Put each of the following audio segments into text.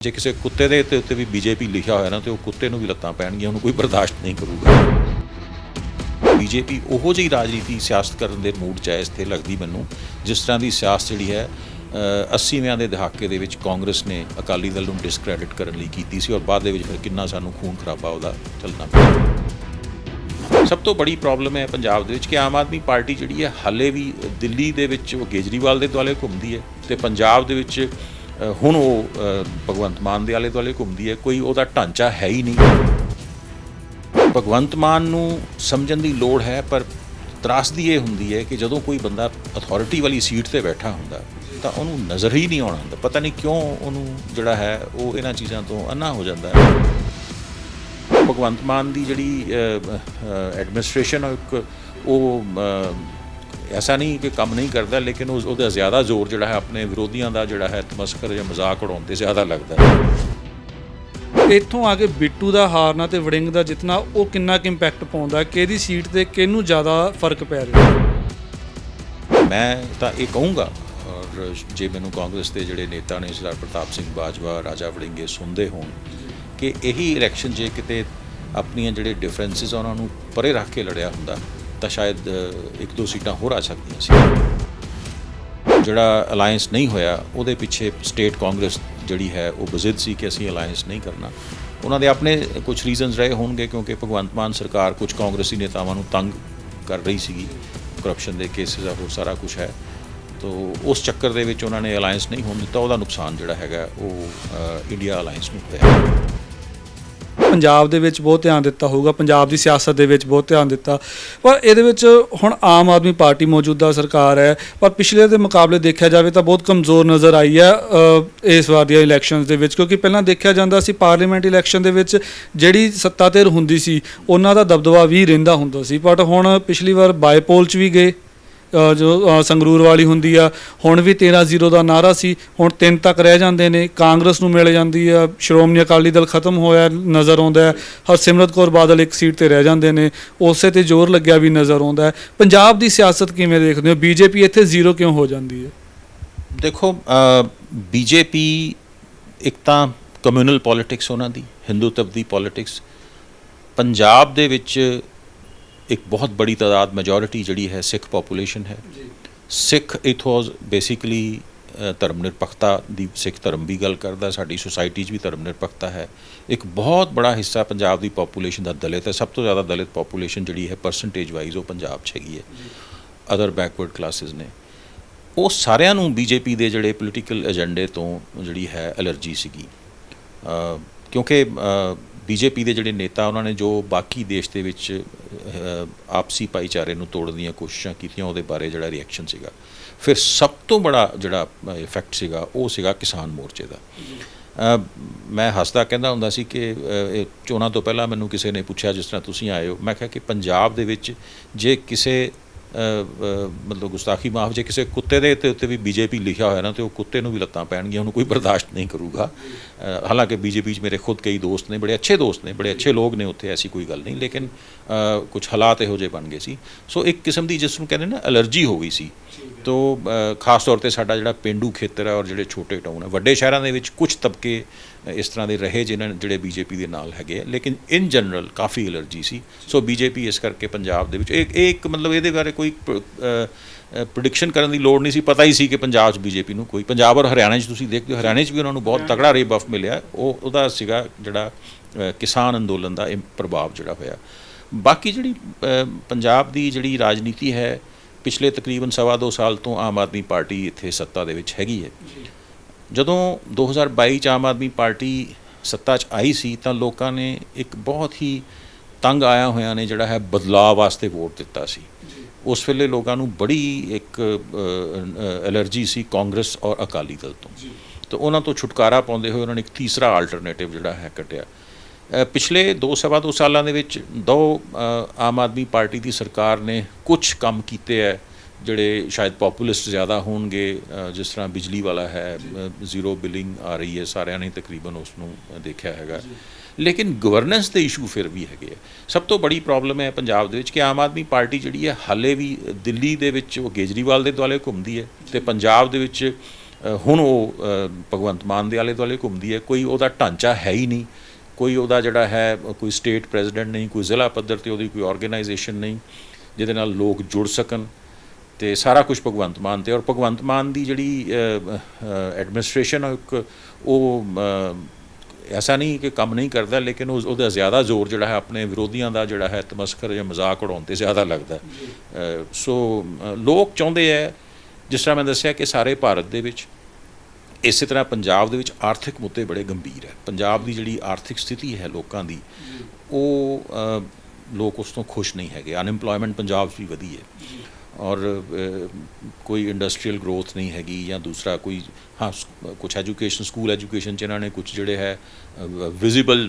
ਜੇ ਕਿਸੇ ਕੁੱਤੇ ਦੇ ਤੇ ਉੱਤੇ ਵੀ ਬੀਜੇਪੀ ਲਿਖਿਆ ਹੋਇਆ ਨਾ ਤੇ ਉਹ ਕੁੱਤੇ ਨੂੰ ਵੀ ਲੱਤਾਂ ਪੈਣਗੀਆਂ ਉਹਨੂੰ ਕੋਈ ਬਰਦਾਸ਼ਤ ਨਹੀਂ ਕਰੂਗਾ। ਬੀਜੇਪੀ ਉਹੋ ਜਿਹੀ ਰਾਜਨੀਤੀ ਸਿਆਸਤ ਕਰਨ ਦੇ ਮੂਡ 'ਚ ਹੈ ਇੱਥੇ ਲੱਗਦੀ ਮੈਨੂੰ ਜਿਸ ਤਰ੍ਹਾਂ ਦੀ ਸਿਆਸਤ ਜਿਹੜੀ ਹੈ ਅ, 80ਵਿਆਂ ਦੇ ਦਹਾਕੇ ਦੇ ਵਿੱਚ ਕਾਂਗਰਸ ਨੇ ਅਕਾਲੀ ਦਲ ਨੂੰ ਡਿਸਕ੍ਰੈਡਿਟ ਕਰਨ ਲਈ ਕੀਤੀ ਸੀ ਔਰ ਬਾਅਦ ਦੇ ਵਿੱਚ ਫਿਰ ਕਿੰਨਾ ਸਾਨੂੰ ਖੂਨ ਖਰਾਬਾ ਉਹਦਾ ਚੱਲਣਾ ਪਿਆ। ਸਭ ਤੋਂ ਬੜੀ ਪ੍ਰੋਬਲਮ ਹੈ ਪੰਜਾਬ ਦੇ ਵਿੱਚ ਕਿ ਆਮ ਆਦਮੀ ਪਾਰਟੀ ਜਿਹੜੀ ਹੈ ਹਾਲੇ ਵੀ ਦਿੱਲੀ ਦੇ ਵਿੱਚ ਉਹ ਕੇਜਰੀਵਾਲ ਦੇ ਦੁਆਲੇ ਘੁੰਮਦੀ ਹੈ ਤੇ ਪੰਜਾਬ ਦੇ ਵਿੱਚ ਹੁਣ ਉਹ ਭਗਵੰਤ ਮਾਨ ਦੇ ਆਲੇ ਦੁਆਲੇ ਘੁੰਮਦੀ ਹੈ, ਕੋਈ ਉਹਦਾ ਢਾਂਚਾ ਹੈ ਹੀ ਨਹੀਂ। ਭਗਵੰਤ ਮਾਨ ਨੂੰ ਸਮਝਣ ਦੀ ਲੋੜ ਹੈ, ਪਰ ਤਰਾਸਦੀ ਇਹ ਹੁੰਦੀ ਹੈ ਕਿ ਜਦੋਂ ਕੋਈ ਬੰਦਾ ਅਥਾਰਟੀ ਵਾਲੀ ਸੀਟ ਤੇ ਬੈਠਾ ਹੁੰਦਾ, ਤਾਂ ਉਹਨੂੰ ਨਜ਼ਰ ਹੀ ਨਹੀਂ ਆਉਣਾ ਹੁੰਦਾ। ਪਤਾ ਨਹੀਂ ਕਿਉਂ ਉਹਨੂੰ ਜਿਹੜਾ ਹੈ, ਉਹ ਇਹਨਾਂ ਚੀਜ਼ਾਂ ਤੋਂ ਅੰਨਾ ਹੋ ਜਾਂਦਾ ਹੈ। ਭਗਵੰਤ ਮਾਨ ਦੀ ਜਿਹੜੀ ਐਡਮਿਨਿਸਟ੍ਰੇਸ਼ਨ ਉਹ ਐਸਾ ਨਹੀਂ ਕਿ ਕੰਮ ਨਹੀਂ ਕਰਦਾ ਲੇਕਿਨ ਉਹਦਾ ਜ਼ਿਆਦਾ ਜ਼ੋਰ ਜਿਹੜਾ ਹੈ ਆਪਣੇ ਵਿਰੋਧੀਆਂ ਦਾ ਜਿਹੜਾ ਹੈ ਤਮਸਕਰ ਜਾਂ ਮਜ਼ਾਕ ਉਡਾਉਣ ਤੇ ਜ਼ਿਆਦਾ ਲੱਗਦਾ ਹੈ। ਇੱਥੋਂ ਆ ਕੇ ਬਿੱਟੂ ਦਾ ਹਾਰਨਾ ਤੇ ਵੜਿੰਗ ਦਾ ਜਿੱਤਣਾ ਉਹ ਕਿੰਨਾ ਕੁ ਇੰਪੈਕਟ ਪਾਉਂਦਾ ਕਿਹਦੀ ਸੀਟ ਤੇ ਕਿਹਨੂੰ ਜ਼ਿਆਦਾ ਫ਼ਰਕ ਪੈ ਰਿਹਾ ਮੈਂ ਤਾਂ ਇਹ ਕਹੂੰਗਾ ਔਰ ਜੇ ਮੈਨੂੰ ਕਾਂਗਰਸ ਦੇ ਜਿਹੜੇ ਨੇਤਾ ਨੇ ਸਰਦਾਰ ਪ੍ਰਤਾਪ ਸਿੰਘ ਬਾਜਵਾ ਰਾਜਾ ਵੜਿੰਗੇ ਸੁਣਦੇ ਹੋਣ ਕਿ ਇਹੀ ਇਲੈਕਸ਼ਨ ਜੇ ਕਿਤੇ ਆਪਣੀਆਂ ਜਿਹੜੇ ਡਿਫਰੈਂਸਿਸ ਉਹਨਾਂ ਨੂੰ ਪਰੇ ਰੱਖ ਕੇ ਲੜਿਆ ਹੁੰਦਾ ਤਾਂ ਸ਼ਾਇਦ ਇੱਕ ਦੋ ਸੀਟਾਂ ਹੋਰ ਆ ਸਕਦੀਆਂ ਸੀ। ਜਿਹੜਾ ਅਲਾਈਅੰਸ ਨਹੀਂ ਹੋਇਆ, ਉਹਦੇ ਪਿੱਛੇ ਸਟੇਟ ਕਾਂਗਰਸ ਜਿਹੜੀ ਹੈ, ਉਹ ਬਜ਼ਿੱਦ ਸੀ ਕਿ ਅਸੀਂ ਅਲਾਈਅੰਸ ਨਹੀਂ ਕਰਨਾ। ਉਹਨਾਂ ਦੇ ਆਪਣੇ ਕੁਝ ਰੀਜ਼ਨਸ ਰਹੇ ਹੋਣਗੇ, ਕਿਉਂਕਿ ਭਗਵੰਤ ਮਾਨ ਸਰਕਾਰ ਕੁਝ ਕਾਂਗਰਸੀ ਨੇਤਾਵਾਂ ਨੂੰ ਤੰਗ ਕਰ ਰਹੀ ਸੀਗੀ। ਕਰਪਸ਼ਨ ਦੇ ਕੇਸਿਸ ਆ, ਹੋਰ ਸਾਰਾ ਕੁਝ ਹੈ। ਤੋ ਉਸ ਚੱਕਰ ਦੇ ਵਿੱਚ ਉਹਨਾਂ ਨੇ ਅਲਾਈਅੰਸ ਨਹੀਂ ਹੋਣ ਦਿੱਤਾ। ਉਹਦਾ ਨੁਕਸਾਨ ਜਿਹੜਾ ਹੈਗਾ, ਉਹ ਇੰਡੀਆ ਅਲਾਈਅੰਸ ਨੂੰ ਹੋਇਆ। ਪੰਜਾਬ ਦੇ ਵਿੱਚ ਬਹੁਤ ਧਿਆਨ ਦਿੱਤਾ ਹੋਊਗਾ, ਪੰਜਾਬ ਦੀ ਸਿਆਸਤ ਦੇ ਵਿੱਚ ਬਹੁਤ ਧਿਆਨ ਦਿੱਤਾ। ਪਰ ਇਹਦੇ ਵਿੱਚ ਹੁਣ ਆਮ ਆਦਮੀ ਪਾਰਟੀ ਮੌਜੂਦਾ ਸਰਕਾਰ ਹੈ, ਪਰ ਪਿਛਲੇ ਦੇ ਮੁਕਾਬਲੇ ਦੇਖਿਆ ਜਾਵੇ ਤਾਂ ਬਹੁਤ ਕਮਜ਼ੋਰ ਨਜ਼ਰ ਆਈ ਹੈ ਇਸ ਵਾਰ ਦੀਆਂ ਇਲੈਕਸ਼ਨਸ ਦੇ ਵਿੱਚ। ਕਿਉਂਕਿ ਪਹਿਲਾਂ ਦੇਖਿਆ ਜਾਂਦਾ ਸੀ ਪਾਰਲੀਮੈਂਟ ਇਲੈਕਸ਼ਨ ਦੇ ਵਿੱਚ ਜਿਹੜੀ ਸੱਤਾ ਧਿਰ ਹੁੰਦੀ ਸੀ, ਉਹਨਾਂ ਦਾ ਦਬਦਬਾ ਵੀ ਰਹਿੰਦਾ ਹੁੰਦਾ ਸੀ। ਬਟ ਹੁਣ ਪਿਛਲੀ ਵਾਰ ਬਾਈਪੋਲ 'ਚ ਵੀ ਗਏ। ਜੋ ਸੰਗਰੂਰ ਵਾਲੀ ਹੁੰਦੀ ਆ, ਹੁਣ ਵੀ 13-0 ਦਾ ਨਾਰਾ ਸੀ, ਹੁਣ ਤਿੰਨ ਤੱਕ ਰਹਿ ਜਾਂਦੇ ਨੇ, ਕਾਂਗਰਸ ਨੂੰ ਮਿਲ ਜਾਂਦੀ ਆ, ਸ਼੍ਰੋਮਣੀ ਅਕਾਲੀ ਦਲ ਖਤਮ ਹੋਇਆ, ਨਜ਼ਰ ਆਉਂਦਾ ਹੈ, ਹਰਸਿਮਰਤ ਕੌਰ ਬਾਦਲ ਇੱਕ ਸੀਟ ਤੇ ਰਹਿ ਜਾਂਦੇ ਨੇ, ਉਸੇ ਤੇ ਜ਼ੋਰ ਲੱਗਿਆ ਵੀ ਨਜ਼ਰ ਆਉਂਦਾ ਹੈ। ਪੰਜਾਬ ਦੀ ਸਿਆਸਤ ਕਿਵੇਂ ਦੇਖਦੇ ਹੋ? ਬੀਜੇਪੀ ਇੱਥੇ ਜ਼ੀਰੋ ਕਿਉਂ ਹੋ ਜਾਂਦੀ ਹੈ? ਦੇਖੋ ਬੀਜੇਪੀ ਇੱਕ ਤਾਂ ਕਮਿਊਨਲ ਪੋਲਿਟਿਕਸ ਉਹਨਾਂ ਦੀ ਹਿੰਦੂਤਵ ਦੀ ਪੋਲਿਟਿਕਸ ਪੰਜਾਬ ਦੇ ਵਿੱਚ ਇੱਕ ਬਹੁਤ ਬੜੀ ਤਾਦਾਦ ਮੈਜੋਰਿਟੀ ਜਿਹੜੀ ਹੈ ਸਿੱਖ ਪੋਪੂਲੇਸ਼ਨ ਹੈ। ਸਿੱਖ ਇਥੋਸ ਬੇਸਿਕਲੀ ਧਰਮ ਨਿਰਪੱਖਤਾ ਦੀ ਸਿੱਖ ਧਰਮ ਵੀ ਗੱਲ ਕਰਦਾ ਸਾਡੀ ਸੁਸਾਇਟੀ 'ਚ ਵੀ ਧਰਮ ਨਿਰਪੱਖਤਾ ਹੈ। ਇੱਕ ਬਹੁਤ ਬੜਾ ਹਿੱਸਾ ਪੰਜਾਬ ਦੀ ਪੋਪੂਲੇਸ਼ਨ ਦਾ ਦਲਿਤ ਹੈ। ਸਭ ਤੋਂ ਜ਼ਿਆਦਾ ਦਲਿਤ ਪੋਪੂਲੇਸ਼ਨ ਜਿਹੜੀ ਹੈ ਪਰਸੈਂਟੇਜ ਵਾਈਜ਼ ਉਹ ਪੰਜਾਬ 'ਚ ਹੈਗੀ ਹੈ। ਅਦਰ ਬੈਕਵਰਡ ਕਲਾਸਿਸ ਨੇ। ਉਹ ਸਾਰਿਆਂ ਨੂੰ ਬੀਜੇਪੀ ਦੇ ਜਿਹੜੇ ਪੋਲੀਟੀਕਲ ਏਜੰਡੇ ਤੋਂ ਜਿਹੜੀ ਹੈ ਐਲਰਜੀ ਸੀਗੀ। ਕਿਉਂਕਿ ਬੀਜੇਪੀ ਦੇ ਜਿਹੜੇ ਨੇਤਾ, ਉਹਨਾਂ ਨੇ ਜੋ ਬਾਕੀ ਦੇਸ਼ ਦੇ ਵਿੱਚ ਆਪਸੀ ਭਾਈਚਾਰੇ ਨੂੰ ਤੋੜਨ ਦੀਆਂ ਕੋਸ਼ਿਸ਼ਾਂ ਕੀਤੀਆਂ, ਉਹਦੇ ਬਾਰੇ ਜਿਹੜਾ ਰਿਐਕਸ਼ਨ ਸੀਗਾ। ਫਿਰ ਸਭ ਤੋਂ ਬੜਾ ਜਿਹੜਾ ਇਫੈਕਟ ਸੀਗਾ, ਉਹ ਸੀਗਾ ਕਿਸਾਨ ਮੋਰਚੇ ਦਾ। ਮੈਂ ਹੱਸਦਾ ਕਹਿੰਦਾ ਹੁੰਦਾ ਸੀ ਕਿ ਚੋਣਾਂ ਤੋਂ ਪਹਿਲਾਂ ਮੈਨੂੰ ਕਿਸੇ ਨੇ ਪੁੱਛਿਆ, ਜਿਸ ਤਰ੍ਹਾਂ ਤੁਸੀਂ ਆਏ ਹੋ, ਮੈਂ ਕਿਹਾ ਕਿ ਪੰਜਾਬ ਦੇ ਵਿੱਚ ਜੇ ਕਿਸੇ ਮਤਲਬ ਗੁਸਤਾਖੀ ਮਾਫ ਜੇ ਕਿਸੇ ਕੁੱਤੇ ਦੇ ਉੱਤੇ ਵੀ ਬੀਜੇਪੀ ਲਿਖਿਆ ਹੋਇਆ ਨਾ ਤੇ ਉਹ ਕੁੱਤੇ ਨੂੰ ਵੀ ਲੱਤਾਂ ਪੈਣਗੀਆਂ ਉਹਨੂੰ ਕੋਈ ਬਰਦਾਸ਼ਤ ਨਹੀਂ ਕਰੂਗਾ। ਅ, ਹਾਲਾਂਕਿ ਬੀਜੇਪੀ 'ਚ ਮੇਰੇ ਖੁਦ ਕਈ ਦੋਸਤ ਨੇ ਬੜੇ ਅੱਛੇ ਦੋਸਤ ਨੇ ਬੜੇ ਅੱਛੇ ਲੋਕ ਨੇ ਉੱਥੇ ਐਸੀ ਕੋਈ ਗੱਲ ਨਹੀਂ ਲੇਕਿਨ ਕੁਝ ਹਾਲਾਤ ਇਹੋ ਜਿਹੇ ਬਣ ਗਏ ਸੀ। ਸੋ ਇੱਕ ਕਿਸਮ ਦੀ ਜਿਸ ਨੂੰ ਕਹਿੰਦੇ ਨਾ ਅਲਰਜੀ ਹੋ ਗਈ ਸੀ। ਤੋ ਖਾਸ ਤੌਰ ਤੇ ਸਾਡਾ ਜਿਹੜਾ ਪਿੰਡੂ ਖੇਤਰ ਹੈ ਔਰ ਜਿਹੜੇ ਛੋਟੇ ਟਾਊਨ ਹੈ ਵੱਡੇ ਸ਼ਹਿਰਾਂ ਦੇ ਵਿੱਚ ਕੁਝ ਤਬਕੇ ਇਸ ਤਰ੍ਹਾਂ ਦੇ ਰਹੇ ਜਿਨ੍ਹਾਂ ਜਿਹੜੇ ਬੀਜੇਪੀ ਦੇ ਨਾਲ ਹੈਗੇ ਆ ਲੇਕਿਨ ਇਨ ਜਨਰਲ ਕਾਫੀ ਐਲਰਜੀ ਸੀ। ਸੋ ਬੀਜੇਪੀ ਇਸ ਕਰਕੇ ਪੰਜਾਬ ਦੇ ਵਿੱਚ ਇਹ ਇਹ ਇੱਕ ਮਤਲਬ ਇਹਦੇ ਬਾਰੇ ਕੋਈ ਪ੍ਰੈਡਿਕਸ਼ਨ ਕਰਨ ਦੀ ਲੋੜ ਨਹੀਂ ਸੀ ਪਤਾ ਹੀ ਸੀ ਕਿ ਪੰਜਾਬ 'ਚ ਬੀਜੇਪੀ ਨੂੰ ਕੋਈ ਪੰਜਾਬ ਔਰ ਹਰਿਆਣਾ 'ਚ ਤੁਸੀਂ ਦੇਖਦੇ ਹੋ ਹਰਿਆਣਾ 'ਚ ਵੀ ਉਹਨਾਂ ਨੂੰ ਬਹੁਤ ਤਗੜਾ ਰੇਬਫ ਮਿਲਿਆ। ਉਹ ਉਹਦਾ ਸੀਗਾ ਜਿਹੜਾ ਕਿਸਾਨ ਅੰਦੋਲਨ ਦਾ ਇਹ ਪ੍ਰਭਾਵ ਜਿਹੜਾ ਹੋਇਆ। ਬਾਕੀ ਜਿਹੜੀ ਪੰਜਾਬ ਦੀ ਜਿਹੜੀ ਰਾਜਨੀਤੀ ਹੈ ਪਿਛਲੇ ਤਕਰੀਬਨ ਸਵਾ ਦੋ ਸਾਲ ਤੋਂ ਆਮ ਆਦਮੀ ਪਾਰਟੀ ਇੱਥੇ ਸੱਤਾ ਦੇ ਵਿੱਚ ਹੈਗੀ ਹੈ। ਜਦੋਂ 2022 ਚ ਆਮ ਆਦਮੀ ਪਾਰਟੀ ਸੱਤਾ 'ਚ ਆਈ ਸੀ ਤਾਂ ਲੋਕਾਂ ਨੇ ਇੱਕ ਬਹੁਤ ਹੀ ਤੰਗ ਆਇਆ ਹੋਇਆਂ ਨੇ ਜਿਹੜਾ ਹੈ ਬਦਲਾਅ ਵਾਸਤੇ ਵੋਟ ਦਿੱਤਾ ਸੀ। ਉਸ ਵੇਲੇ ਲੋਕਾਂ ਨੂੰ ਬੜੀ ਇੱਕ ਐਲਰਜੀ ਸੀ ਕਾਂਗਰਸ ਔਰ ਅਕਾਲੀ ਦਲ ਤੋਂ। ਤਾਂ ਉਹਨਾਂ ਤੋਂ ਛੁਟਕਾਰਾ ਪਾਉਂਦੇ ਹੋਏ ਉਹਨਾਂ ਨੇ ਇੱਕ ਤੀਸਰਾ ਆਲਟਰਨੇਟਿਵ ਜਿਹੜਾ ਹੈ ਕੱਢਿਆ ਅ, ਪਿਛਲੇ ਦੋ ਸਵਾ ਦੋ ਸਾਲਾਂ ਦੇ ਵਿੱਚ ਦੋ ਆਮ ਆਦਮੀ ਪਾਰਟੀ ਦੀ ਸਰਕਾਰ ਨੇ ਕੁਝ ਕੰਮ ਕੀਤੇ ਹੈ ਜਿਹੜੇ ਸ਼ਾਇਦ ਪੋਪੂਲਿਸਟ ਜ਼ਿਆਦਾ ਹੋਣਗੇ ਜਿਸ ਤਰ੍ਹਾਂ ਬਿਜਲੀ ਵਾਲਾ ਹੈ ਜ਼ੀਰੋ ਬਿਲਿੰਗ ਆ ਰਹੀ ਹੈ ਸਾਰਿਆਂ ਨੇ ਤਕਰੀਬਨ ਉਸ ਨੂੰ ਦੇਖਿਆ ਹੈਗਾ। ਲੇਕਿਨ ਗਵਰਨੈਂਸ ਦੇ ਇਸ਼ੂ ਫਿਰ ਵੀ ਹੈਗੇ ਆ। ਸਭ ਤੋਂ ਬੜੀ ਪ੍ਰੋਬਲਮ ਹੈ ਪੰਜਾਬ ਦੇ ਵਿੱਚ ਕਿ ਆਮ ਆਦਮੀ ਪਾਰਟੀ ਜਿਹੜੀ ਹੈ, ਹਾਲੇ ਵੀ ਦਿੱਲੀ ਦੇ ਵਿੱਚ ਉਹ ਕੇਜਰੀਵਾਲ ਦੇ ਦੁਆਲੇ ਘੁੰਮਦੀ ਹੈ ਤੇ ਪੰਜਾਬ ਦੇ ਵਿੱਚ ਹੁਣ ਉਹ ਭਗਵੰਤ ਮਾਨ ਦੇ ਆਲੇ ਦੁਆਲੇ ਘੁੰਮਦੀ ਹੈ। ਕੋਈ ਉਹਦਾ ਢਾਂਚਾ ਹੈ ਹੀ ਨਹੀਂ। ਕੋਈ ਉਹਦਾ ਜਿਹੜਾ ਹੈ, ਕੋਈ ਸਟੇਟ ਪ੍ਰੈਜ਼ੀਡੈਂਟ ਨਹੀਂ, ਕੋਈ ਜ਼ਿਲ੍ਹਾ ਪੱਧਰ ਤੇ ਉਹਦੀ ਕੋਈ ਆਰਗੇਨਾਈਜੇਸ਼ਨ ਨਹੀਂ, ਜਿਹਦੇ ਨਾਲ ਲੋਕ ਜੁੜ ਸਕਣ ਤੇ ਸਾਰਾ ਕੁਝ ਭਗਵੰਤ ਮਾਨ ਤੇ ਔਰ ਭਗਵੰਤ ਮਾਨ ਦੀ ਜਿਹੜੀ ਐਡਮਿਨਿਸਟ੍ਰੇਸ਼ਨ ਉਹ ਐਸਾ ਨਹੀਂ ਕਿ ਕੰਮ ਨਹੀਂ ਕਰਦਾ ਲੇਕਿਨ ਉਸ- ਉਹਦਾ ਜ਼ਿਆਦਾ ਜ਼ੋਰ ਜਿਹੜਾ ਹੈ ਆਪਣੇ ਵਿਰੋਧੀਆਂ ਦਾ ਜਿਹੜਾ ਹੈ ਤਮਸਕਰ ਜਾਂ ਮਜ਼ਾਕ ਉਡਾਉਣ ਤੇ ਜ਼ਿਆਦਾ ਲੱਗਦਾ ਸੋ ਲੋਕ ਚਾਹੁੰਦੇ ਹੈ ਜਿਸ ਤਰ੍ਹਾਂ ਮੈਂ ਦੱਸਿਆ ਕਿ ਸਾਰੇ ਭਾਰਤ ਦੇ ਵਿੱਚ ਇਸੇ ਤਰ੍ਹਾਂ ਪੰਜਾਬ ਦੇ ਵਿੱਚ ਆਰਥਿਕ ਮੁੱਦੇ ਬੜੇ ਗੰਭੀਰ ਹੈ ਪੰਜਾਬ ਦੀ ਜਿਹੜੀ ਆਰਥਿਕ ਸਥਿਤੀ ਹੈ ਲੋਕਾਂ ਦੀ ਉਹ ਲੋਕ ਉਸ ਤੋਂ ਖੁਸ਼ ਨਹੀਂ ਹੈਗੇ ਅਨਐਮਪਲੋਇਮੈਂਟ ਪੰਜਾਬ 'ਚ ਵੀ ਵਧੀ ਹੈ ਔਰ ਕੋਈ ਇੰਡਸਟਰੀਅਲ ਗਰੋਥ ਨਹੀਂ ਹੈਗੀ ਜਾਂ ਦੂਸਰਾ ਕੋਈ, ਹਾਂ ਕੁਝ ਐਜੂਕੇਸ਼ਨ ਸਕੂਲ ਐਜੂਕੇਸ਼ਨ ਚ ਇਹਨਾਂ ਨੇ ਕੁਝ ਜਿਹੜੇ ਹੈ ਵਿਜ਼ੀਬਲ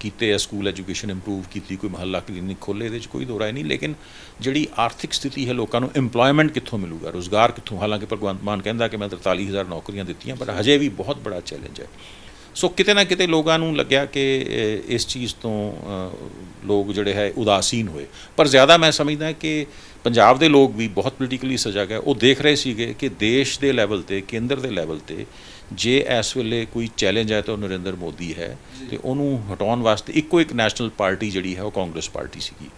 ਕੀਤੇ ਆ ਸਕੂਲ ਐਜੂਕੇਸ਼ਨ ਇੰਪਰੂਵ ਕੀਤੀ, ਕੋਈ ਮਹੱਲਾ ਕਲੀਨਿਕ ਖੋਲੇ ਇਹਦੇ ਚ ਕੋਈ ਦੋ ਰਾਏ ਨਹੀਂ, ਲੇਕਿਨ ਜਿਹੜੀ ਆਰਥਿਕ ਸਥਿਤੀ ਹੈ ਲੋਕਾਂ ਨੂੰ EMPLOYMENT ਕਿੱਥੋਂ ਮਿਲੂਗਾ, ਰੋਜ਼ਗਾਰ ਕਿੱਥੋਂ, ਹਾਲਾਂਕਿ ਭਗਵੰਤ ਮਾਨ ਕਹਿੰਦਾ ਕਿ ਮੈਂ 43000 ਨੌਕਰੀਆਂ ਦਿੱਤੀਆਂ, ਪਰ ਹਜੇ ਵੀ ਬਹੁਤ ਬੜਾ ਚੈਲੰਜ ਹੈ। ਸੋ ਕਿਤੇ ਨਾ ਕਿਤੇ ਲੋਕਾਂ ਨੂੰ ਲੱਗਿਆ ਕਿ ਇਸ ਚੀਜ਼ ਤੋਂ ਲੋਕ ਜਿਹੜੇ ਹੈ ਉਦਾਸੀਨ ਹੋਏ। ਪਰ ਜ਼ਿਆਦਾ ਮੈਂ ਸਮਝਦਾ ਕਿ ਪੰਜਾਬ ਦੇ ਲੋਕ ਵੀ ਬਹੁਤ ਪੋਲੀਟੀਕਲੀ ਸਜਗ ਹੈ। ਉਹ ਦੇਖ ਰਹੇ ਸੀਗੇ ਕਿ ਦੇਸ਼ ਦੇ ਲੈਵਲ ਤੇ ਕੇਂਦਰ ਦੇ ਲੈਵਲ ਤੇ ਜੇ ਇਸ ਵੇਲੇ ਕੋਈ ਚੈਲੰਜ ਹੈ ਤਾਂ ਨਰਿੰਦਰ ਮੋਦੀ ਹੈ ਤੇ ਉਹਨੂੰ ਹਟਾਉਣ ਵਾਸਤੇ ਇੱਕੋ ਇੱਕ ਨੈਸ਼ਨਲ ਪਾਰਟੀ ਜਿਹੜੀ ਹੈ ਉਹ ਕਾਂਗਰਸ ਪਾਰਟੀ ਸੀਗੀ।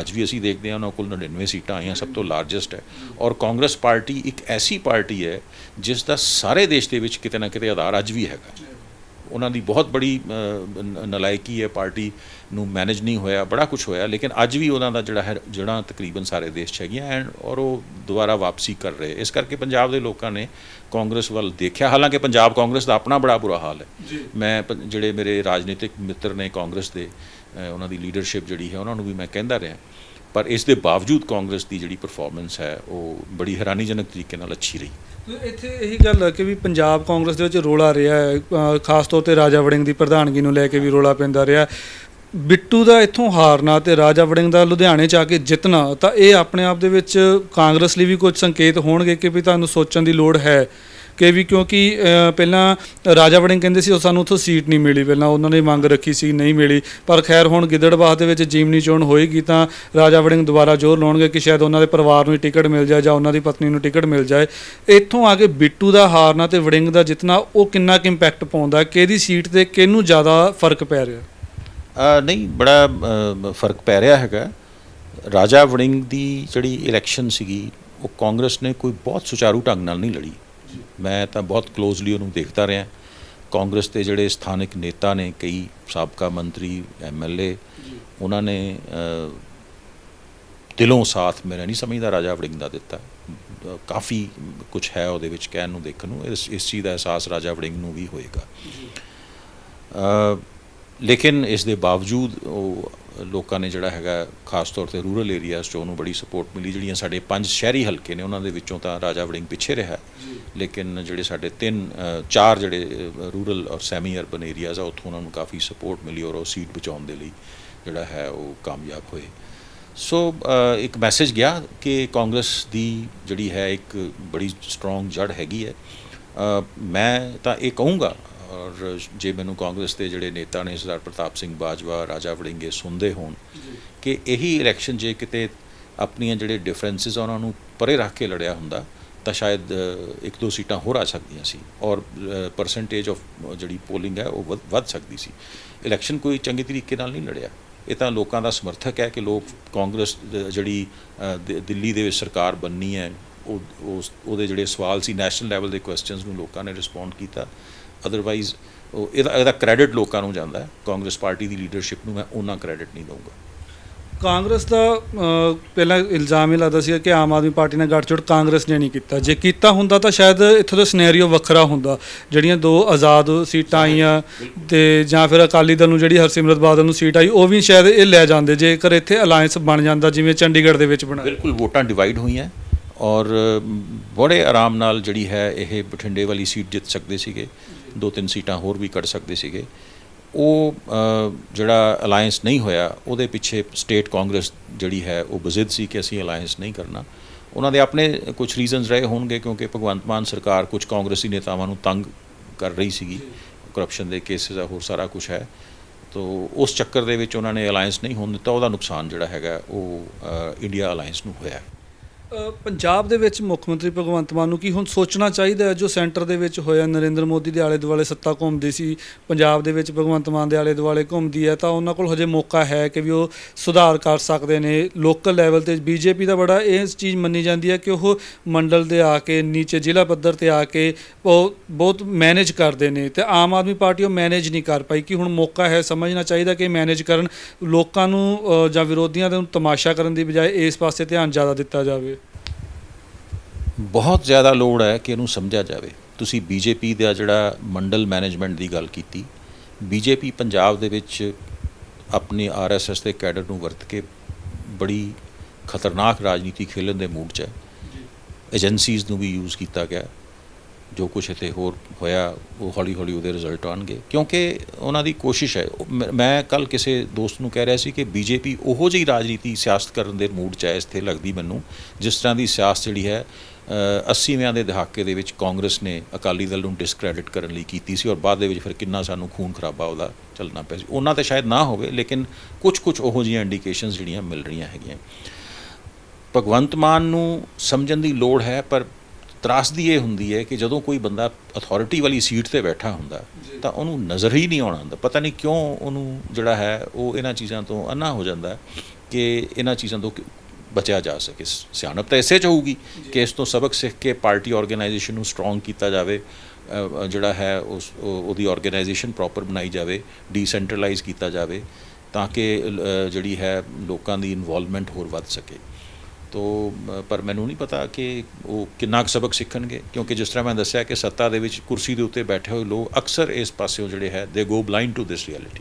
ਅੱਜ ਵੀ ਅਸੀਂ ਦੇਖਦੇ ਹਾਂ ਉਹਨਾਂ ਕੋਲ 99 ਸੀਟਾਂ ਆਈਆਂ ਸਭ ਤੋਂ ਲਾਰਜੈਸਟ ਹੈ। ਔਰ ਕਾਂਗਰਸ ਪਾਰਟੀ ਇੱਕ ਐਸੀ ਪਾਰਟੀ ਹੈ ਜਿਸ ਦਾ ਸਾਰੇ ਦੇਸ਼ ਦੇ ਵਿੱਚ ਕਿਤੇ ਨਾ ਕਿਤੇ ਆਧਾਰ ਅੱਜ ਵੀ ਹੈਗਾ। ਉਹਨਾਂ ਦੀ ਬਹੁਤ ਬੜੀ ਨਲਾਇਕੀ ਹੈ ਪਾਰਟੀ ਨੂੰ ਮੈਨੇਜ ਨਹੀਂ ਹੋਇਆ ਬੜਾ ਕੁਝ ਹੋਇਆ ਲੇਕਿਨ ਅੱਜ ਵੀ ਉਹਨਾਂ ਦਾ ਜਿਹੜਾ ਹੈ ਜਿਹੜਾ ਤਕਰੀਬਨ ਸਾਰੇ ਦੇਸ਼ 'ਚ ਹੈਗੀਆਂ ਐਂਡ ਔਰ ਉਹ ਦੁਬਾਰਾ ਵਾਪਸੀ ਕਰ ਰਹੇ। ਇਸ ਕਰਕੇ ਪੰਜਾਬ ਦੇ ਲੋਕਾਂ ਨੇ ਕਾਂਗਰਸ ਵੱਲ ਦੇਖਿਆ। ਹਾਲਾਂਕਿ ਪੰਜਾਬ ਕਾਂਗਰਸ ਦਾ ਆਪਣਾ ਬੜਾ ਬੁਰਾ ਹਾਲ ਹੈ। ਮੈਂ ਜਿਹੜੇ ਮੇਰੇ ਰਾਜਨੀਤਿਕ ਮਿੱਤਰ ਨੇ ਕਾਂਗਰਸ ਦੇ ਉਹਨਾਂ ਦੀ ਲੀਡਰਸ਼ਿਪ ਜਿਹੜੀ ਹੈ ਉਹਨਾਂ ਨੂੰ ਵੀ ਮੈਂ ਕਹਿੰਦਾ ਰਿਹਾ। ਪਰ ਇਸ ਦੇ ਬਾਵਜੂਦ ਕਾਂਗਰਸ ਦੀ ਜਿਹੜੀ ਪਰਫਾਰਮੈਂਸ ਹੈ ਉਹ ਬੜੀ ਹੈਰਾਨੀਜਨਕ ਤਰੀਕੇ ਨਾਲ ਅੱਛੀ ਰਹੀ। ਇੱਥੇ ਇਹੀ ਗੱਲ ਹੈ ਕਿ ਵੀ ਪੰਜਾਬ ਕਾਂਗਰਸ ਦੇ ਵਿੱਚ ਰੋਲਾ ਰਿਹਾ ਹੈ ਅ, ਖਾਸ ਤੌਰ ਤੇ ਰਾਜਾ ਵੜਿੰਗ ਦੀ ਪ੍ਰਧਾਨਗੀ ਨੂੰ ਲੈ ਕੇ ਵੀ ਰੋਲਾ ਪੈਂਦਾ ਰਿਹਾ। ਬਿੱਟੂ ਦਾ ਇੱਥੋਂ ਹਾਰਨਾ ਤੇ ਰਾਜਾ ਵੜਿੰਗ ਦਾ ਲੁਧਿਆਣੇ ਚ ਆ ਕੇ ਜਿੱਤਣਾ ਤਾਂ ਇਹ ਆਪਣੇ ਆਪ ਦੇ ਵਿੱਚ ਕਾਂਗਰਸ ਲਈ ਵੀ ਕੁਝ ਸੰਕੇਤ ਹੋਣਗੇ ਕਿ ਵੀ ਤੁਹਾਨੂੰ ਸੋਚਣ ਦੀ ਲੋੜ ਹੈ। ਕਿ ਵੀ ਕਿਉਂਕਿ ਅ, ਪਹਿਲਾਂ ਰਾਜਾ ਵੜਿੰਗ ਕਹਿੰਦੇ ਸੀ ਉਹ ਸਾਨੂੰ ਉੱਥੋਂ ਸੀਟ ਨਹੀਂ ਮਿਲੀ ਪਹਿਲਾਂ ਉਹਨਾਂ ਨੇ ਮੰਗ ਰੱਖੀ ਸੀ ਨਹੀਂ ਮਿਲੀ। ਪਰ ਖੈਰ ਹੁਣ ਗਿੱਦੜਬਾਹ ਦੇ ਵਿੱਚ ਜਿਮਨੀ ਚੋਣ ਹੋਏਗੀ ਤਾਂ ਰਾਜਾ ਵੜਿੰਗ ਦੁਬਾਰਾ ਜ਼ੋਰ ਲਾਉਣਗੇ ਕਿ ਸ਼ਾਇਦ ਉਹਨਾਂ ਦੇ ਪਰਿਵਾਰ ਨੂੰ ਹੀ ਟਿਕਟ ਮਿਲ ਜਾਏ ਜਾਂ ਉਹਨਾਂ ਦੀ ਪਤਨੀ ਨੂੰ ਟਿਕਟ ਮਿਲ ਜਾਏ। ਇੱਥੋਂ ਆ ਕੇ ਬਿੱਟੂ ਦਾ ਹਾਰਨਾ ਤੇ ਵੜਿੰਗ ਦਾ ਜਿੱਤਣਾ ਉਹ ਕਿੰਨਾ ਕੁ ਇੰਪੈਕਟ ਪਾਉਂਦਾ ਕਿਹਦੀ ਸੀਟ ਤੇ ਕਿਹਨੂੰ ਜ਼ਿਆਦਾ ਫ਼ਰਕ ਪੈ ਰਿਹਾ? ਅ, ਨਹੀਂ ਬੜਾ ਅ, ਫ਼ਰਕ ਪੈ ਰਿਹਾ ਹੈਗਾ। ਰਾਜਾ ਵੜਿੰਗ ਦੀ ਜਿਹੜੀ ਇਲੈਕਸ਼ਨ ਸੀਗੀ ਉਹ ਕਾਂਗਰਸ ਨੇ ਕੋਈ ਬਹੁਤ ਸੁਚਾਰੂ ਢੰਗ ਨਾਲ ਨਹੀਂ ਲੜੀ। ਮੈਂ ਤਾਂ ਬਹੁਤ ਕਲੋਜ਼ਲੀ ਉਹਨੂੰ ਦੇਖਦਾ ਰਿਹਾ। ਕਾਂਗਰਸ ਦੇ ਜਿਹੜੇ ਸਥਾਨਕ ਨੇਤਾ ਨੇ, ਕਈ ਸਾਬਕਾ ਮੰਤਰੀ ਐਮਐਲਏ ਉਹਨਾਂ ਨੇ ਦਿਲੋਂ ਸਾਥ ਮੇਰਾ ਨਹੀਂ ਸਮਝਦਾ, ਰਾਜਾ ਵੜਿੰਗ ਦਾ ਦਿੱਤਾ। ਕਾਫੀ ਕੁਝ ਹੈ ਉਹਦੇ ਵਿੱਚ ਕਹਿਣ ਨੂੰ, ਦੇਖਣ ਨੂੰ। ਇਸ ਇਸ ਚੀਜ਼ ਦਾ ਅਹਿਸਾਸ ਰਾਜਾ ਵੜਿੰਗ ਨੂੰ ਵੀ ਹੋਏਗਾ। ਲੇਕਿਨ ਇਸ ਦੇ ਬਾਵਜੂਦ ਉਹ ਲੋਕਾਂ ਨੇ ਜਿਹੜਾ ਹੈਗਾ ਖਾਸ ਤੌਰ ਤੇ ਰੂਰਲ ਏਰੀਆਜ਼ 'ਚ ਉਹਨੂੰ ਬੜੀ ਸਪੋਰਟ ਮਿਲੀ। ਜਿਹੜੀਆਂ ਸਾਡੇ ਪੰਜ ਸ਼ਹਿਰੀ ਹਲਕੇ ਨੇ ਉਹਨਾਂ ਦੇ ਵਿੱਚੋਂ ਤਾਂ ਰਾਜਾ ਵੜਿੰਗ ਪਿੱਛੇ ਰਿਹਾ। ਲੇਕਿਨ ਜਿਹੜੇ ਸਾਡੇ ਤਿੰਨ ਚਾਰ ਜਿਹੜੇ ਰੂਰਲ ਔਰ ਸੈਮੀ ਅਰਬਨ ਏਰੀਆਜ਼ ਆ ਉੱਥੋਂ ਉਹਨਾਂ ਨੂੰ ਕਾਫੀ ਸਪੋਰਟ ਮਿਲੀ ਔਰ ਉਹ ਸੀਟ ਬਚਾਉਣ ਦੇ ਲਈ ਜਿਹੜਾ ਹੈ ਉਹ ਕਾਮਯਾਬ ਹੋਏ। ਸੋ ਇੱਕ ਮੈਸੇਜ ਗਿਆ ਕਿ ਕਾਂਗਰਸ ਦੀ ਜਿਹੜੀ ਹੈ ਇੱਕ ਬੜੀ ਸਟਰੋਂਗ ਜੜ ਹੈਗੀ ਹੈ। ਮੈਂ ਤਾਂ ਇਹ ਕਹੂੰਗਾ ਔਰ ਜੇ ਮੈਨੂੰ ਕਾਂਗਰਸ ਦੇ ਜਿਹੜੇ ਨੇਤਾ ਨੇ ਸਰਦਾਰ ਪ੍ਰਤਾਪ ਸਿੰਘ ਬਾਜਵਾ ਰਾਜਾ ਵੜਿੰਗੇ ਸੁਣਦੇ ਹੋਣ ਕਿ ਇਹੀ ਇਲੈਕਸ਼ਨ ਜੇ ਕਿਤੇ ਆਪਣੀਆਂ ਜਿਹੜੇ ਡਿਫਰੈਂਸਸ ਉਹਨਾਂ ਨੂੰ ਪਰੇ ਰੱਖ ਕੇ ਲੜਿਆ ਹੁੰਦਾ ਤਾਂ ਸ਼ਾਇਦ ਇੱਕ ਦੋ ਸੀਟਾਂ ਹੋਰ ਆ ਸਕਦੀਆਂ ਸੀ ਔਰ ਪਰਸੈਂਟੇਜ ਆਫ ਜਿਹੜੀ ਪੋਲਿੰਗ ਹੈ ਉਹ ਵਧ- ਸਕਦੀ ਸੀ। ਇਲੈਕਸ਼ਨ ਕੋਈ ਚੰਗੇ ਤਰੀਕੇ ਨਾਲ ਨਹੀਂ ਲੜਿਆ। ਇਹ ਤਾਂ ਲੋਕਾਂ ਦਾ ਸਮਰਥਕ ਹੈ ਕਿ ਲੋਕ ਕਾਂਗਰਸ ਜਿਹੜੀ ਦਿੱਲੀ ਦੇ ਵਿੱਚ ਸਰਕਾਰ ਬੰਨੀ ਹੈ ਉਹ ਉਹਦੇ ਜਿਹੜੇ ਸਵਾਲ ਸੀ ਨੈਸ਼ਨਲ ਲੈਵਲ ਦੇ ਕੁਐਸਚਨਸ ਨੂੰ ਲੋਕਾਂ ਨੇ ਰਿਸਪੌਂਡ ਕੀਤਾ। ਅਦਰਵਾਈਜ਼ ਉਹ ਇਹਦਾ ਇਹਦਾ ਕ੍ਰੈਡਿਟ ਲੋਕਾਂ ਨੂੰ ਜਾਂਦਾ ਹੈ। ਕਾਂਗਰਸ ਪਾਰਟੀ ਦੀ ਲੀਡਰਸ਼ਿਪ ਨੂੰ ਮੈਂ ਉਹਨਾਂ ਕ੍ਰੈਡਿਟ ਨਹੀਂ ਦਊਂਗਾ। ਕਾਂਗਰਸ ਦਾ ਪਹਿਲਾਂ ਇਲਜ਼ਾਮ ਇਹ ਲੱਗਦਾ ਸੀ ਕਿ ਆਮ ਆਦਮੀ ਪਾਰਟੀ ਨੇ ਗੱਠਜੋੜ ਕਾਂਗਰਸ ਨੇ ਨਹੀਂ ਕੀਤਾ। ਜੇ ਕੀਤਾ ਹੁੰਦਾ ਤਾਂ ਸ਼ਾਇਦ ਇੱਥੋਂ ਦਾ ਸਿਨੈਰੀਓ ਵੱਖਰਾ ਹੁੰਦਾ। ਜਿਹੜੀਆਂ ਦੋ ਆਜ਼ਾਦ ਸੀਟਾਂ ਆਈਆਂ ਤੇ ਜਾਂ ਫਿਰ ਅਕਾਲੀ ਦਲ ਨੂੰ ਜਿਹੜੀ ਹਰਸਿਮਰਤ ਬਾਦਲ ਨੂੰ ਸੀਟ ਆਈ ਉਹ ਵੀ ਸ਼ਾਇਦ ਇਹ ਲੈ ਜਾਂਦੇ। ਜੇਕਰ ਇੱਥੇ ਅਲਾਈਅੰਸ ਬਣ ਜਾਂਦਾ ਜਿਵੇਂ ਚੰਡੀਗੜ੍ਹ ਦੇ ਵਿੱਚ ਬਣਾਇਆ। ਬਿਲਕੁਲ ਵੋਟਾਂ ਡਿਵਾਈਡ ਹੋਈਆਂ। ਔਰ ਬੜੇ ਆਰਾਮ ਨਾਲ ਜਿਹੜੀ ਹੈ ਇਹ ਬਠਿੰਡੇ ਵਾਲੀ ਸੀਟ ਜਿੱਤ ਸਕਦੇ ਸੀਗੇ। ਦੋ ਤਿੰਨ ਸੀਟਾਂ ਹੋਰ ਵੀ ਕੱਢ ਸਕਦੇ ਸੀਗੇ। ਉਹ ਜਿਹੜਾ ਅਲਾਈਅੰਸ ਨਹੀਂ ਹੋਇਆ, ਉਹਦੇ ਪਿੱਛੇ ਸਟੇਟ ਕਾਂਗਰਸ ਜਿਹੜੀ ਹੈ, ਉਹ ਬਜ਼ਿੱਦ ਸੀ ਕਿ ਅਸੀਂ ਅਲਾਈਅੰਸ ਨਹੀਂ ਕਰਨਾ। ਉਹਨਾਂ ਦੇ ਆਪਣੇ ਕੁਝ ਰੀਜ਼ਨਸ ਰਹੇ ਹੋਣਗੇ ਕਿਉਂਕਿ ਭਗਵੰਤ ਮਾਨ ਸਰਕਾਰ ਕੁਝ ਕਾਂਗਰਸੀ ਨੇਤਾਵਾਂ ਨੂੰ ਤੰਗ ਕਰ ਰਹੀ ਸੀਗੀ। ਕਰਪਸ਼ਨ ਦੇ ਕੇਸਿਸ ਆ, ਹੋਰ ਸਾਰਾ ਕੁਝ ਹੈ। ਤੋ ਉਸ ਚੱਕਰ ਦੇ ਵਿੱਚ ਉਹਨਾਂ ਨੇ ਅਲਾਈਅੰਸ ਨਹੀਂ ਹੋਣ ਦਿੱਤਾ। ਉਹਦਾ ਨੁਕਸਾਨ ਜਿਹੜਾ ਹੈਗਾ, ਉਹ ਇੰਡੀਆ ਅਲਾਈਅੰਸ ਨੂੰ ਹੋਇਆ ਪੰਜਾਬ ਦੇ ਵਿੱਚ ਮੁੱਖ ਮੰਤਰੀ ਭਗਵੰਤ ਮਾਨ ਨੂੰ ਕੀ ਹੁਣ ਸੋਚਣਾ ਚਾਹੀਦਾ ਹੈ? ਜੋ ਸੈਂਟਰ ਦੇ ਵਿੱਚ ਹੋਇਆ ਨਰਿੰਦਰ ਮੋਦੀ ਦੇ ਆਲੇ ਦੁਆਲੇ ਸੱਤਾ ਘੁੰਮਦੀ ਸੀ, ਪੰਜਾਬ ਦੇ ਵਿੱਚ ਭਗਵੰਤ ਮਾਨ ਦੇ ਆਲੇ ਦੁਆਲੇ ਘੁੰਮਦੀ ਹੈ, ਤਾਂ ਉਹਨਾਂ ਕੋਲ ਹਜੇ ਮੌਕਾ ਹੈ ਕਿ ਵੀ ਉਹ ਸੁਧਾਰ ਕਰ ਸਕਦੇ ਨੇ। ਲੋਕਲ ਲੈਵਲ ਤੇ ਬੀਜੇਪੀ ਦਾ ਬੜਾ ਇਹ ਚੀਜ਼ ਮੰਨੀ ਜਾਂਦੀ ਹੈ ਕਿ ਉਹ ਮੰਡਲ ਦੇ ਆ ਕੇ, ਨੀਚੇ ਜ਼ਿਲ੍ਹਾ ਪੱਧਰ ਤੇ ਆ ਕੇ ਉਹ ਬਹੁਤ ਮੈਨੇਜ ਕਰਦੇ ਨੇ ਤੇ ਆਮ ਆਦਮੀ ਪਾਰਟੀ ਉਹ ਮੈਨੇਜ ਨਹੀਂ ਕਰ ਪਾਈ। ਕਿ ਹੁਣ ਮੌਕਾ ਹੈ? ਸਮਝਣਾ ਚਾਹੀਦਾ ਕਿ ਮੈਨੇਜ ਕਰਨ ਲੋਕਾਂ ਨੂੰ ਜਾਂ ਵਿਰੋਧੀਆਂ ਨੂੰ ਤਮਾਸ਼ਾ ਕਰਨ ਦੀ ਬਜਾਏ ਇਸ ਪਾਸੇ ਧਿਆਨ ਜ਼ਿਆਦਾ ਦਿੱਤਾ ਜਾਵੇ। ਬਹੁਤ ਜ਼ਿਆਦਾ ਲੋੜ ਹੈ ਕਿ ਇਹਨੂੰ ਸਮਝਿਆ ਜਾਵੇ। ਤੁਸੀਂ ਬੀਜੇਪੀ ਦਾ ਜਿਹੜਾ ਮੰਡਲ ਮੈਨੇਜਮੈਂਟ ਦੀ ਗੱਲ ਕੀਤੀ ਬੀਜੇਪੀ ਪੰਜਾਬ ਦੇ ਵਿੱਚ ਆਪਣੀ ਆਰਐਸਐਸ ਦੇ ਕੈਡਰ ਨੂੰ ਵਰਤ ਕੇ ਬੜੀ ਖਤਰਨਾਕ ਰਾਜਨੀਤੀ ਖੇਲਣ ਦੇ ਮੂਡ 'ਚ ਹੈ। ਏਜੰਸੀਜ਼ ਨੂੰ ਵੀ ਯੂਜ਼ ਕੀਤਾ ਗਿਆ। ਜੋ ਕੁਛ ਇੱਥੇ ਹੋਰ ਹੋਇਆ ਉਹ ਹੌਲੀ ਹੌਲੀ ਉਹਦੇ ਰਿਜ਼ਲਟ ਆਉਣਗੇ। ਕਿਉਂਕਿ ਉਹਨਾਂ ਦੀ ਕੋਸ਼ਿਸ਼ ਹੈ ਮੈਂ- ਕੱਲ ਕਿਸੇ ਦੋਸਤ ਨੂੰ ਕਹਿ ਰਿਹਾ ਸੀ ਕਿ ਬੀਜੇਪੀ ਉਹੋ ਜਿਹੀ ਰਾਜਨੀਤੀ ਸਿਆਸਤ ਕਰਨ ਦੇ ਮੂਡ 'ਚ ਹੈ ਇੱਥੇ ਲੱਗਦੀ ਮੈਨੂੰ ਜਿਸ ਤਰ੍ਹਾਂ ਦੀ ਸਿਆਸਤ ਜਿਹੜੀ ਹੈ 80ਵਿਆਂ ਦੇ ਦਹਾਕੇ ਦੇ ਵਿੱਚ ਕਾਂਗਰਸ ਨੇ ਅਕਾਲੀ ਦਲ ਨੂੰ ਡਿਸਕ੍ਰੈਡਿਟ ਕਰਨ ਲਈ ਕੀਤੀ ਸੀ ਔਰ ਬਾਅਦ ਦੇ ਵਿੱਚ ਫਿਰ ਕਿੰਨਾ ਸਾਨੂੰ ਖੂਨ ਖਰਾਬਾ ਉਹਦਾ ਚੱਲਣਾ ਪਿਆ ਸੀ। ਉਹਨਾਂ ਤੇ ਸ਼ਾਇਦ ਨਾ ਹੋਵੇ ਲੇਕਿਨ ਕੁਝ ਕੁਝ ਉਹੋ ਜਿਹੀਆਂ ਇੰਡੀਕੇਸ਼ਨਸ ਜਿਹੜੀਆਂ ਮਿਲ ਰਹੀਆਂ ਹੈਗੀਆਂ। ਭਗਵੰਤ ਮਾਨ ਨੂੰ ਸਮਝਣ ਦੀ ਲੋੜ ਹੈ ਪਰ ਤਰਾਸਦੀ ਇਹ ਹੁੰਦੀ ਹੈ ਕਿ ਜਦੋਂ ਕੋਈ ਬੰਦਾ ਅਥਾਰਟੀ ਵਾਲੀ ਸੀਟ ਤੇ ਬੈਠਾ ਹੁੰਦਾ ਤਾਂ ਉਹਨੂੰ ਨਜ਼ਰ ਹੀ ਨਹੀਂ ਆਉਣਾ ਹੁੰਦਾ। ਪਤਾ ਨਹੀਂ ਕਿਉਂ ਉਹਨੂੰ ਜਿਹੜਾ ਹੈ ਉਹ ਇਹਨਾਂ ਚੀਜ਼ਾਂ ਤੋਂ ਅੰਨਾ ਹੋ ਜਾਂਦਾ ਕਿ ਇਹਨਾਂ ਚੀਜ਼ਾਂ ਤੋਂ ਬਚਿਆ ਜਾ ਸਕੇ ਸਿਆਣਪ ਤਾਂ ਇਸੇ ਚ ਹੋਊਗੀ ਕਿ ਇਸ ਤੋਂ ਸਬਕ ਸਿੱਖ ਕੇ ਪਾਰਟੀ ਆਰਗੇਨਾਈਜੇਸ਼ਨ ਨੂੰ ਸਟਰੋਂਗ ਕੀਤਾ ਜਾਵੇ ਜਿਹੜਾ ਹੈ ਉਸ ਉਹ- ਉਹਦੀ ਆਰਗੇਨਾਈਜੇਸ਼ਨ ਪ੍ਰੋਪਰ ਬਣਾਈ ਜਾਵੇ ਡੀਸੈਂਟਰਲਾਈਜ਼ ਕੀਤਾ ਜਾਵੇ ਤਾਂ ਕਿ ਜਿਹੜੀ ਹੈ ਲੋਕਾਂ ਦੀ ਇਨਵੋਲਵਮੈਂਟ ਹੋਰ ਵੱਧ ਸਕੇ। ਤੋ ਪਰ ਮੈਨੂੰ ਨਹੀਂ ਪਤਾ ਕਿ ਉਹ ਕਿੰਨਾ ਕੁ ਸਬਕ ਸਿੱਖਣਗੇ ਕਿਉਂਕਿ ਜਿਸ ਤਰ੍ਹਾਂ ਮੈਂ ਦੱਸਿਆ ਕਿ ਸੱਤਾ ਦੇ ਵਿੱਚ ਕੁਰਸੀ ਦੇ ਉੱਤੇ ਬੈਠੇ ਹੋਏ ਲੋਕ ਅਕਸਰ ਇਸ ਪਾਸਿਓਂ ਜਿਹੜੇ ਹੈ they go blind to this reality